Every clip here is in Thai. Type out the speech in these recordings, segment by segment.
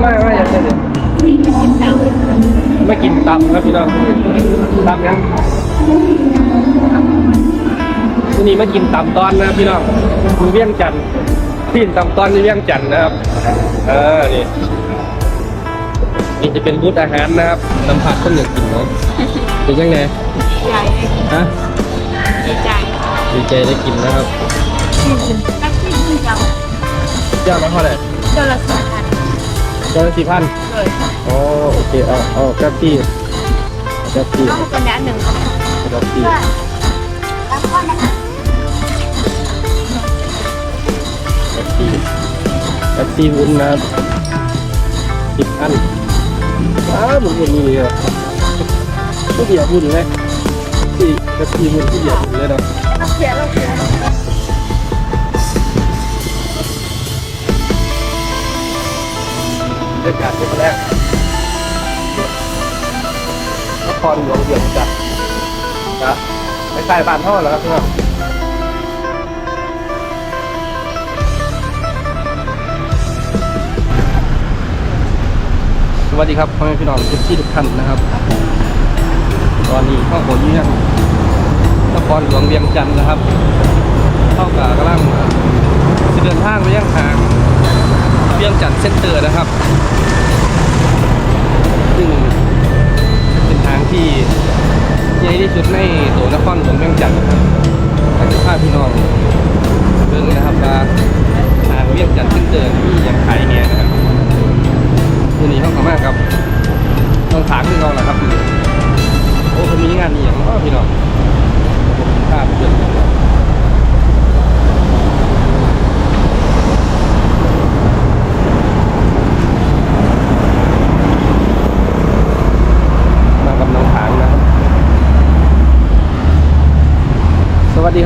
ไม่ไม่อยากจะเดี๋ยวไม่กินตำครับพี่น้องตำยังวันนี้มากินตำตอนนะครับพี่น้องคุณเวียงจันทร์ที่ตำตอนที่เวียงจันทร์นะครับเออนี่นี่จะเป็นบูธอาหารนะครับสัมผัสคนอยากกินเนาะเป็นยังไงใหญ่ฮะดีใจดีใจได้กินนะครับนักที่ดีจังเจ้ามาเท่าไหร่เจ้าละสองพันเจ้าละสี่พันเลยอ๋อโอเคเอาเอาแก๊ปตี้แก๊ปตี้เอาคนนี้หนึ่งครับแก๊ปตี้แล้วก็นะคะแก๊ปตี้แก๊ปตี้วุ้นนะครับสิบอันอ้าวมันวุ้นนี่เลยอะผู้เดียววุ้นเลยที่แก๊ปตี้วุ้นผู้เดียววุ้นเลยเนาะเราเสียเราเสีย บรรยากาศเป็นแรกนครหลวงเวียงจันทร์นะไปใกล้บ้านท่อแล้วครับพี่น้องสวัสดีครับพ่อแม่พี่น้องทุกที่ทุกท่านนะครับ ตอนนี้เข้าผมยังนครหลวงเวียงจันทร์นะครับ เข้ากับกำลังจะเดินทางไปยังทาง เวียงจันทร์เส้นเตอร์นะครับ ซึ่งเป็นทางที่ใหญ่ที่สุดในตัวนครหลวงเวียงจันทร์นะครับ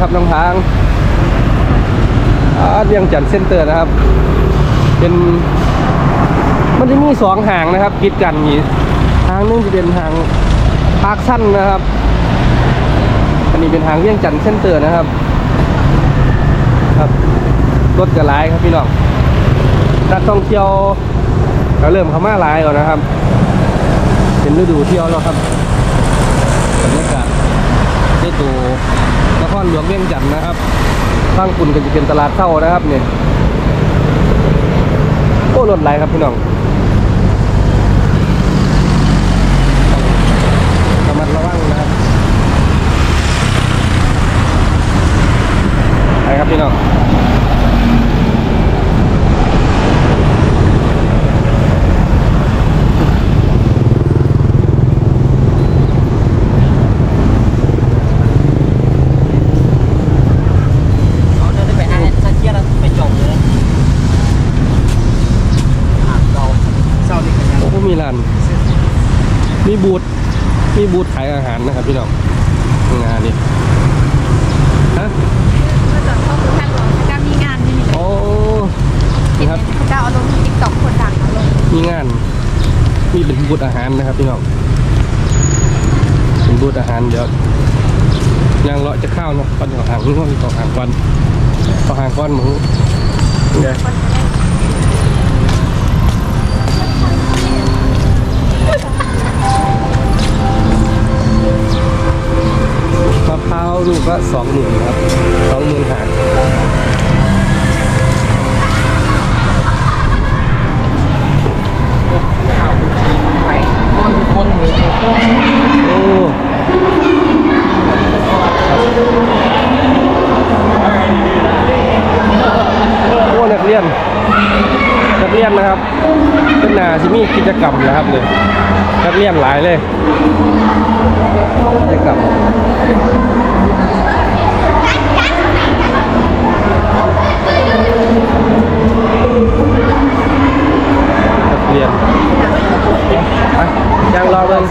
ครับน้องถางเรียงจันทร์เซ็นเตอร์นะครับ เป็นมันจะมีสองหางนะครับกิดกันนี้ทางนึงจะเป็นทางปากสั้นนะครับ อันนี้เป็นทางเวียงจันทร์เส้นเตอร์นะครับ ครับรถกระไรครับพี่น้องนักท่องเที่ยวก็เริ่มเข้ามาหลายแล้วนะครับ เป็นฤดูเที่ยวแล้วครับบรรยากาศได้ตัวน ครหลวงเวียงจันทร์นะครับข้างคุณก็จะเป็นตลาดเท่านะครับเนี่ยโอ้รถไหลครับพี่น้องระมัดระวังนะครับไปครับพี่น้องเขาจะได้ไปอ่านสักเที่ยแล้วไปจบเลย โอ้โหมีร้าน มี บูธมีบูธขายอาหารนะครับพี่น้องงานนี้ฮะก็จะเข้าดูแค่หลวงจะมีงานนี่นี่โอ้นี่ครับจะเอาลงติ๊กต็อกคนดังเอาลงมีงานมีเป็นบูธอาหารนะครับพี่น้องเป็นบูธอาหารเดี๋ยวย่างเลาะจะเข้าเนาะก่อนของหางนี่ก็ของหางก่อนของหางก่อนหมูเดี๋ย ลูกละสองหมื่นครับสองหมื่นหางโอ้โอ้นักเรียน นักเรียนนะครับเป็นนาที่มีกิจกรรมนะครับเลยนักเรียนหลายเลยกิจกรรมนักเรียนไปยังรอเบิ่ง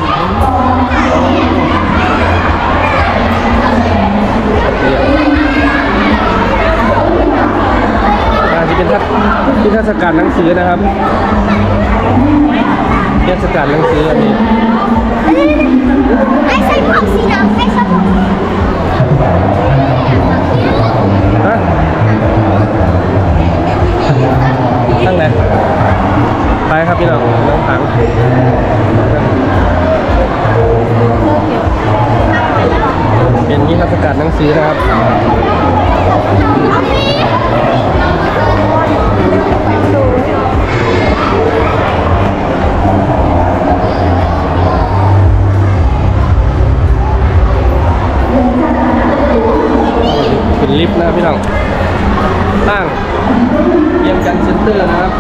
นักเรียน จจะเป็นทัศนิทรรศการหนังสือนะครับเทศกาลหนังสืออันนี้ไอ้ใส่ผ้าสีดำไอ้ใส่ผ้าฮะตั้งไหนไปครับพี่น้องน้องถังเป็นนิทรรศการหนังสือนะครับ เป็นลิฟต์นะพี่น้องตั้งเยี่ยมกันเซ็นเตอร์นะครับ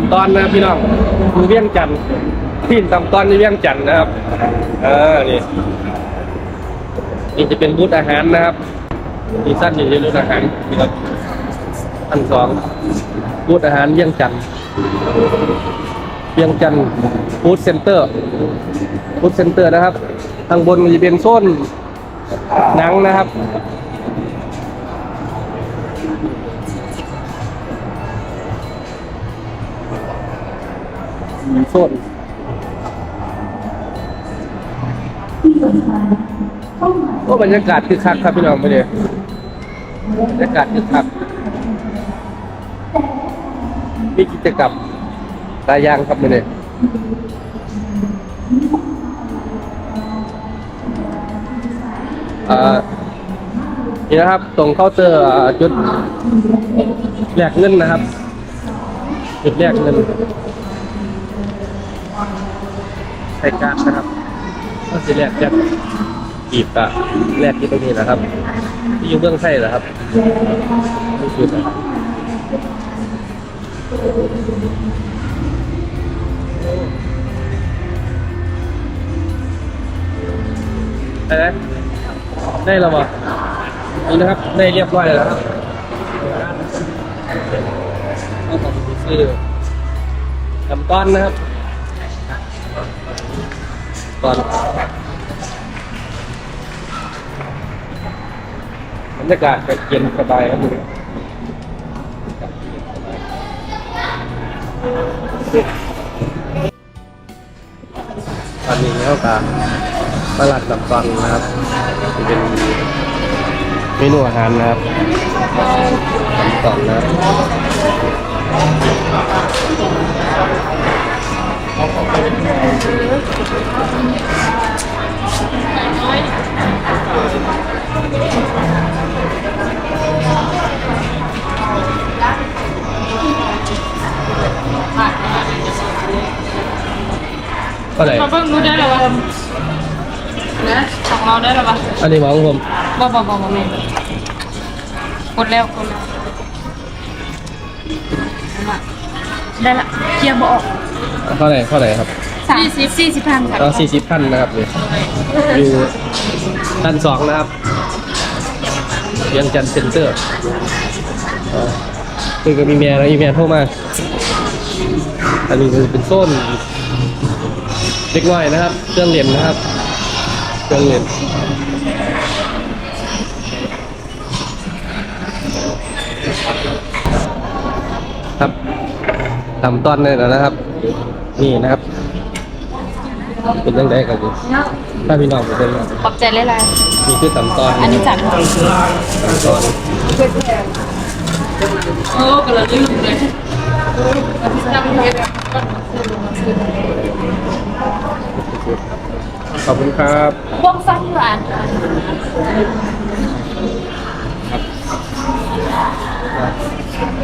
นี้มตำตอนนะครับพี่น้องคือเวียงจันทร์พี่ตำตอนที่เวียงจันทร์นะครับเออนี่นี่จะเป็นบูธอาหารนะครับมีสั้นอยู่ในบูธอาหารนี่ครับอันสองบูธอาหารเวียงจันทร์เวียงจันทร์ฟู้ดเซ็นเตอร์ฟู้ดเซ็นเตอร์นะครับทางบนมันจะเป็นโซนหนังนะครับ โซนโอ้บรรยากาศคือคักครับพี่น้องไปเลยบรรยากาศคือคักมีกิจกรรมหลายอย่างครับไปเลยอ่านี่นะครับตรงเคาน์เตอร์อ่าจุดแลกเงินนะครับ จุดแลกเงิน ใช้การดนะครับก็สิแลกจากกีบอะแลกที่ตรงนี้นะครับ ที่อยู่เบื้องไส้เหรอครับนี่คือได้ไหมได้แล้วมั้นี่นะครับ ได้เรียบร้อยแล้วครับเอาของไปซื้อลำต้อนนะครับ ตอนบรรยากาศก็เย็นสบายครับดูตอนนี้เท่ากับตลาดลำตอนนะครับจะเป็นเมนูอาหารนะครับลำตอนนะครับก็ไหน เราเพิ่งรู้ได้แล้ววะนะของเราได้แล้ววะอันนี้หมอของผมบ่บ่บ่บ่แม่กดแล้วกดแล้วได้ละเคลียร์บ่ออกเท่าไหร่เท่าไหร่ครับ สามสิบสี่สิบพันครับก็สี่สิบขั้นนะครับเลยอยู่ชั้นสองนะครับเวียังจันทร์เซ็นเตอร์อ่าคือก็มีเมียแล้วมีเมียโทรมา อันนี้ก็เป็นโซนเล็กน้อยนะครับ เครื่องเล่นนะครับ เครื่องเล่นครับทำต้อนได้แล้วนะครับ นี่นะครับ เป็นเรื่องแรกเลยถ้าพี่น้องเป็นขอบใจเลยล่ะมีคือต่ำตอนอันนี้จัดต่ำตอนโอ้กระลืมเลยขอบคุณครับวงสั้นหวาน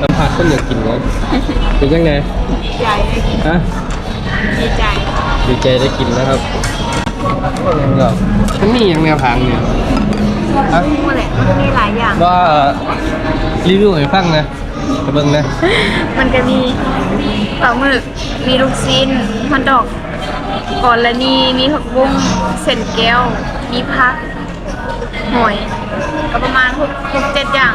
น้ำผักก็อยากกินเลยเป็นยังไงดีใจฮะดีใจ ดีใจได้กินนะครับก็มันมีอย่างแนวทางเนี่ยฮะพูดแหละมันมีหลายอย่างว่ารีวิวให้ฟังนะไปเบิ่งนะ มันก็มีปลาหมึก มีลูกชิ้นฮอทดอกก่อนละนีมีผักบุ้งเส้นแก้ว มีพักหอย ก็ประมาณหกหกเจ็ดอย่าง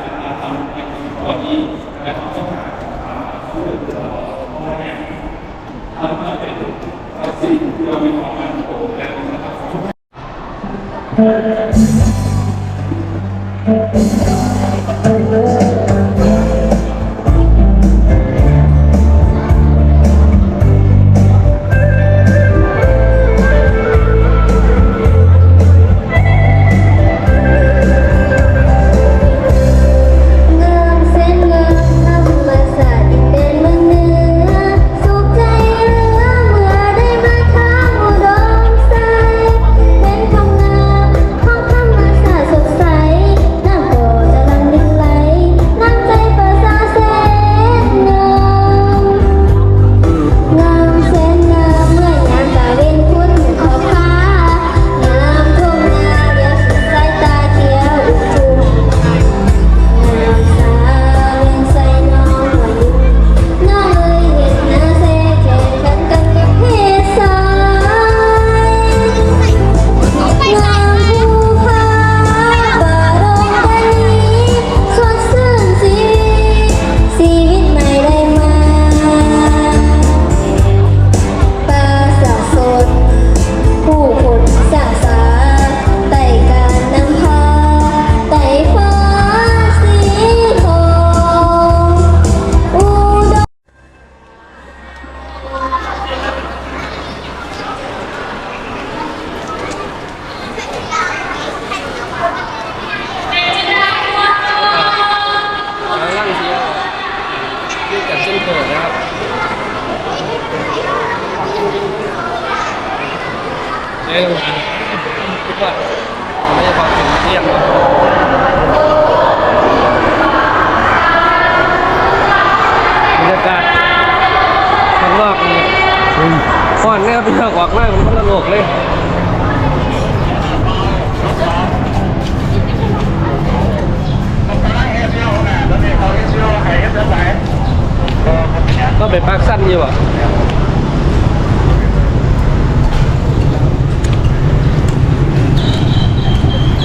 ตอนนี้นะครับต้องหาผู้เหลือพ่อแม่ทำมาเป็นสิ่งที่เรามีความมั่นคงและเป็นาะครั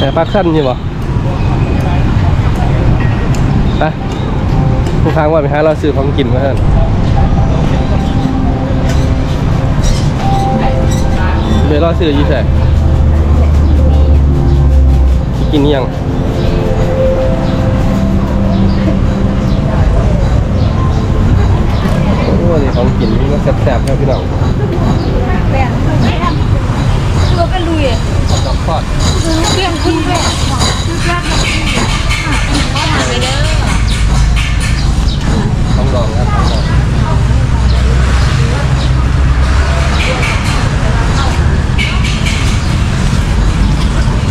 แต่พักสั้นอยู่อ่ไปทุกครั้งว่าไปหาเราซื้อของกินมาเถอะไปรอซื้อยี่ใส่กินยังโอ้นี่ของกินนี่มันแซ่บๆครับพี่น้องตัวเป็นลุยอะดอ ก่อนเรื่องคุณแม่คือแค่ก็หาไปเด้อต้องลองครับต้องลอง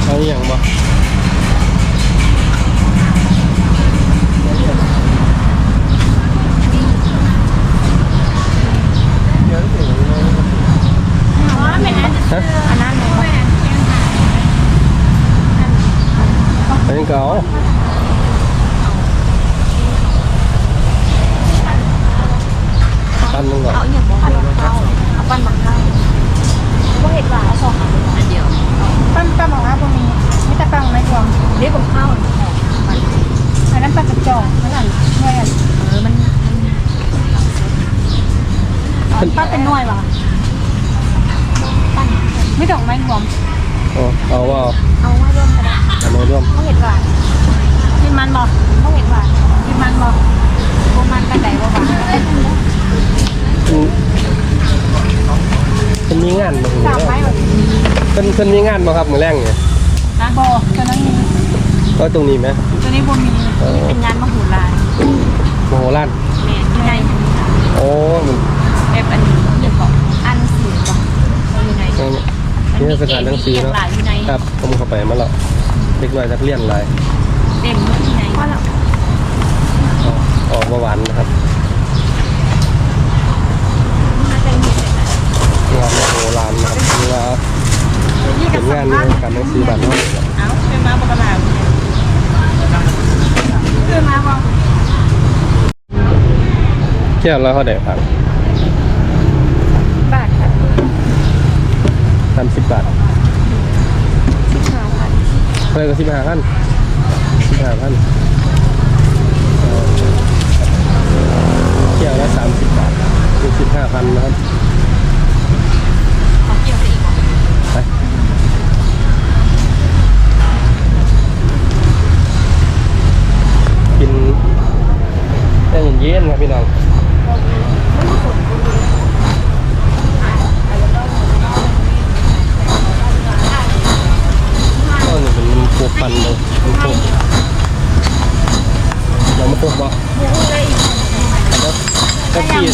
เอาอย่างบ่ฮะ อันนั้นหนู ป้าเป็นหน่วยปะปั้นไม่ดอกไม้รวม อ๋อเอาว่า เอาไม้รวมก็ได้ เอามาร่วม เขาเห็นว่ากินมันบอกเขาเห็นว่ากินมันบอกพวมันกันไหนบ่หวาน อืมเป็นมีงานบ่สามไม้แบบเป็นเป็นมีงานบ่ครับมื้อแรงเนี่ยนะบอตัวนั้นมีก็ตรงนี้ไหมตัวนี้บ่มีนี่เป็นงานมโหฬารโมโหลานแม่ยังไงโอ้มันแบบอันนี้เรียกบอกอันสื่อบอกยังไงนี่เทศกาลหนังสือเนาะหลายอยู่ในครับผมเข้าไปมาแล้วเด็กน้อยนักเรียนหลายเต็มที่ไหนว่าแล้วออกออกมาหวานนะครับ น่าจะมีแต่ งานโบราณนะครับนี่ว่า นี่เป็กับนสังานมภาษณ์การหนังสือบ้านเนาะเอาเป็นมาบอกกระลาคือมาบอกเที่ยวแล้วเขาได้พังบาทค่ะสามสิบบาทสิบห้าพันเท่าไหรก็สิบห้าพันสิบห้าพันเที่ยวละสามสิบบาทคือสิบห้าพันนะครับ ขอเกี่ยวไปอีกเหรอ ไปกิน ได้เย็นๆครับพี่น้องก็นี่เป็นมันพวกปันเลยมันพวกเรามาพวกบ่แล้วก็ที่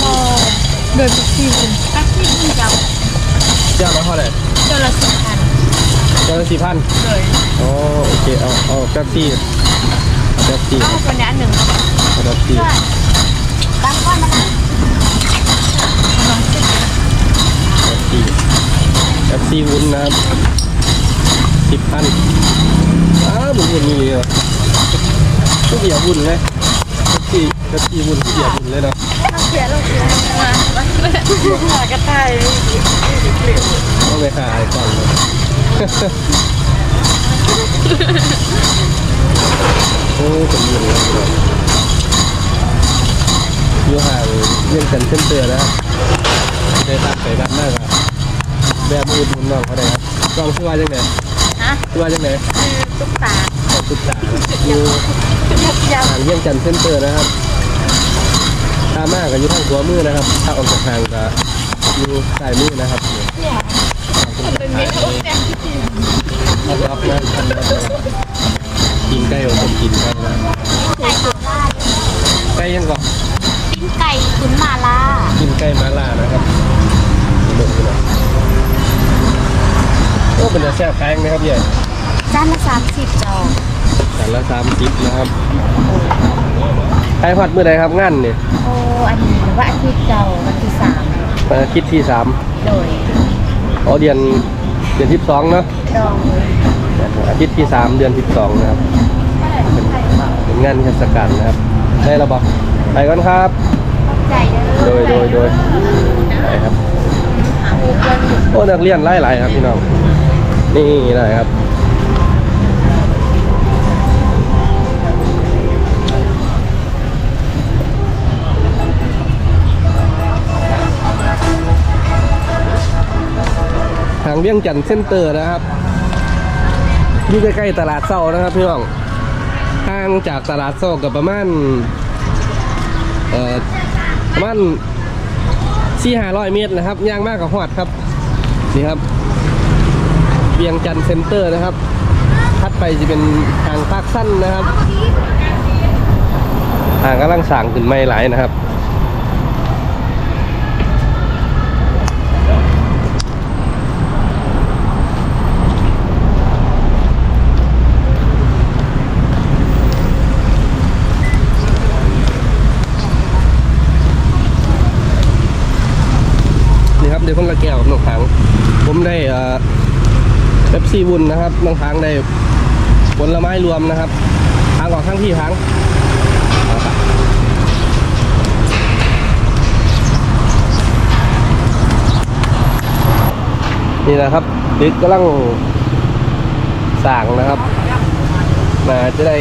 เดินทุกที่คุณตักที่คุณจะเจ้าละเท่าไหร่เจอละสิบพันเจ้าละสี่พันเลยอ๋อโอเคเอาเอาแป๊บซี่เอาแป๊บซี่เอาคนนี้อันหนึ่ง เอาแป๊บซี่ตั้งก้อนมาแล้วแป๊บซี่แป๊บซี่วุ้นนะครับสิบพันอ้าวมันเป็นนี่เลยเหรอก็เบียวุ้นเลยแป๊บซี่แป๊บซี่วุ้นเบียร์วุ้นเลยเนาะเสียลูกเสียมาหากระต่ายต้องไปหาไอ้ก่อนเลยโอ้เป็นยังไงเนี่ย อยู่ห่างเรื่องกันเส้นเตือนะครับได้ตัดไปด้านหน้าครับแบบอุดหนุนน้องเขาได้ครับกล้องชื่อว่าจังไหนฮะชื่อว่าจังไหนคือตุ๊กตาขอบคุณจ่าอยู่ยับยับห่างเยี่ยงจันทน์เส้นเตือนะครับตามมากับอยู่ทางหัวมือนะครับ ถ้าออกจากทางก็อยู่ใต้มือนะครับเนี่ยเป็นเม็ดโอ๊ตเนี่ยเอารับนะทันรับนะกินไก่ของผมกินไก่นะไก่ตุ๋นมาล่าไก่ยังก่อนปิ้ง ไก่ตุ๋นมาล่ากินไก่มาล่านะครับเบิ่งดูหน่อยโอ้เป็นจะแซ่บแพงนะครับใหญ่จานละสามสิบจองจานละสามสิบนะครับไอ้พัดเมื่อใดครับงานนี่โอ้อันนี้หรือว่าอาทิตย์เจ้าวันที่สามวันอาทิตย์ที่สามโดยอ๋อเดือนเดือนที่สองเนาะดองเลยอาทิตย์ที่สามเดือนที่สองนะครับเป็นเป็นงานเทศกาลนะครับ ได้แล้วบอก ไปก่อนครับ ใจเด้อโดยโดยโดยไปครับโอ้นักเรียนไล่หลายๆครับพี่น้อง นี่ได้ครับ ทางเวียงจันทน์เซ็นเตอร์นะครับอยู่ใกล้ๆตลาดเศร้านะครับพี่น้อง ห่างจากตลาดเศร้ากับประมาณ เอ่อประมาณสี่ห้าร้อยเมตรนะครับย่างมากกับหอดครับนี่ครับเวียงจันเซ็นเตอร์นะครับทัดไปจะเป็นทางภาคสั้นนะครับทางกำลังสั่งขึ้นไม่หลายนะครับ นี่ครับเดี๋ยวคน ละแก้วกับน้องถังผมได้เอ่อเป๊ปซี่วุ้นนะครับน้องถังได้ผลไม้รวมนะครับ ทางออกข้างพี่ทางนี่นะครับดึกกำลังสั่งนะครับ มาจะได้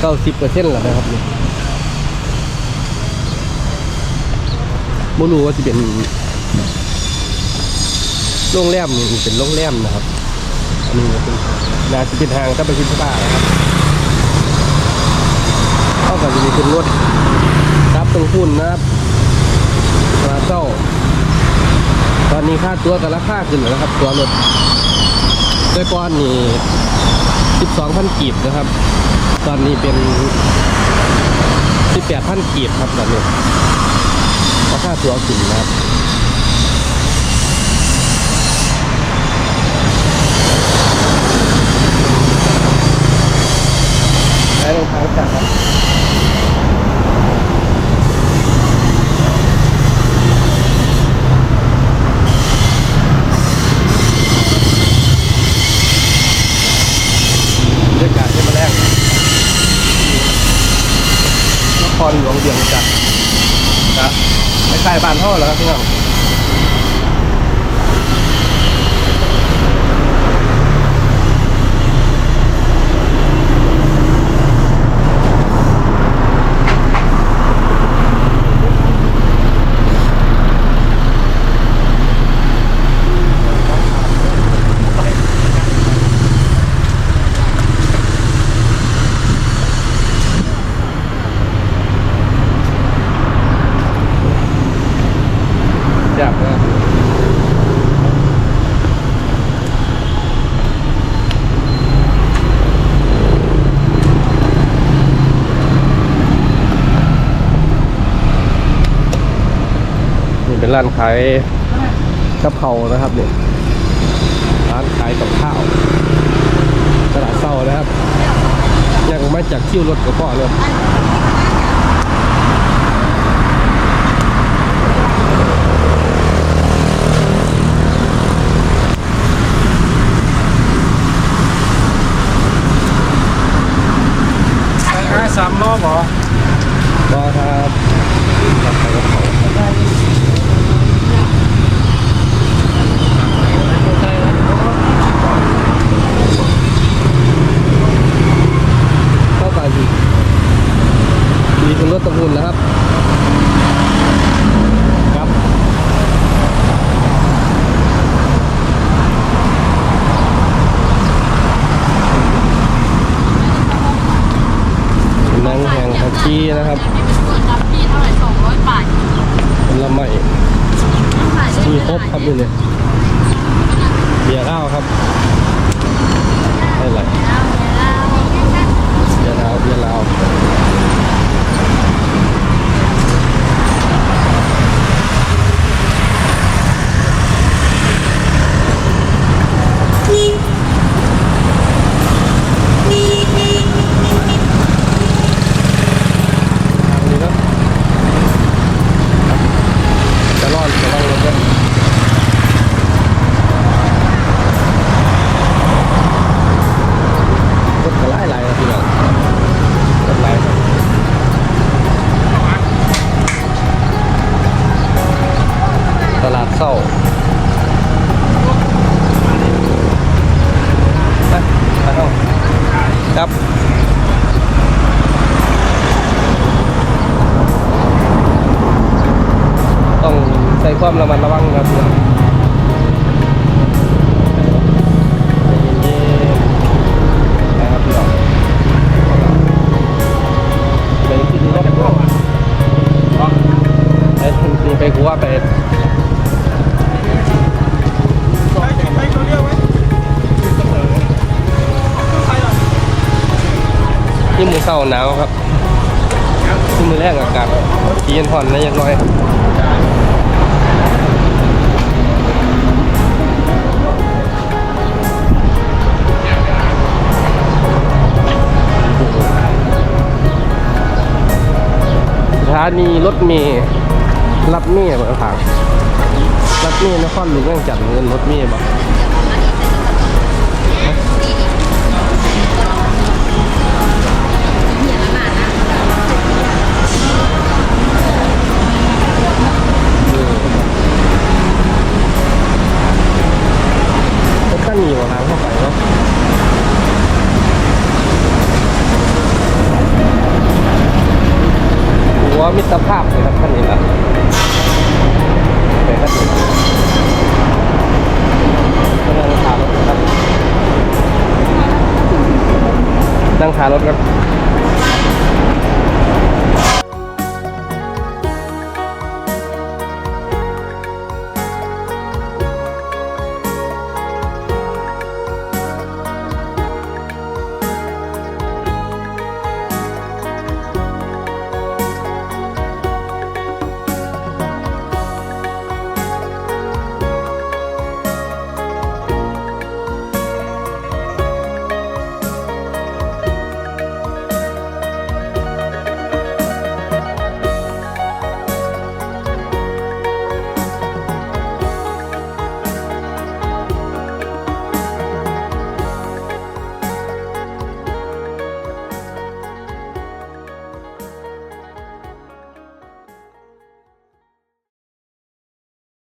เก้าสิบเปอร์เซ็นต์แล้วนะครับนี่บ่รู้ว่าจะเป็น โรงแรมนี่เป็นโรงแรมนะครับอันนี้เป็นนาจะเป็นทางถ้าไปชินบ้านะครับเข้ากับจะมีเป็นรถรับตรงทุนนะครับมาเจ้า ตอนนี้ค่าตัวกับราคาขึ้นแล้วนะครับ ตัวรถโดยก้อนนี่12,000กีบนะครับ ตอนนี้เป็น18,000กีบครับตอนนี้ราคาตัวขึ้นนะครับ ช้รองเท้าจับครับบรรยากาศที่มาแรกนครหลวงเวียงจันทร์นะไม่ใกล้บ้านเท่าแล้วครับพี่น้อง ร้านขายกะเพรานะครับเนี่ยร้านขายกับข้าวตลาดเศร้านะครับ ยังมาจากคิวรถกับพ่อเลย ขายสามรอบเหรอ ก็ครับรับไปกับเขาเข้าไปดีมีคุณรถตะพุนนะครับ ครับ นางแห่งผักชีนะครับ รับพี่เท่าไหร่สองร้อยบาท ผลไม้มีคร บครับดูเลยเบียร์เหล้าครับอะไรเบียร์เหล้าเบียร์เหล้าทางนี้เนอะจะรอดจะรอดรถด้วยรถก็ไล่ไล่ครับพี่น้องรถไล่ครับตลาดเศร้าไปไปเอาครับ ต้องใช้ ความระมัดระวังครับเย็นๆนะครับพี่น้องไปที่นี่ก็ได้ไปที่นี่ไปกูว่าไปไปตัวเดียวไว้ที่มือเศร้าหนาวครับที่มือแรกอากาศเย็นผ่อนนะยังน้อย นีรถเมย์รับเมย์มาทางรับเมย์นครหลวงเวียงจันทร์เงินรถเมย์บอก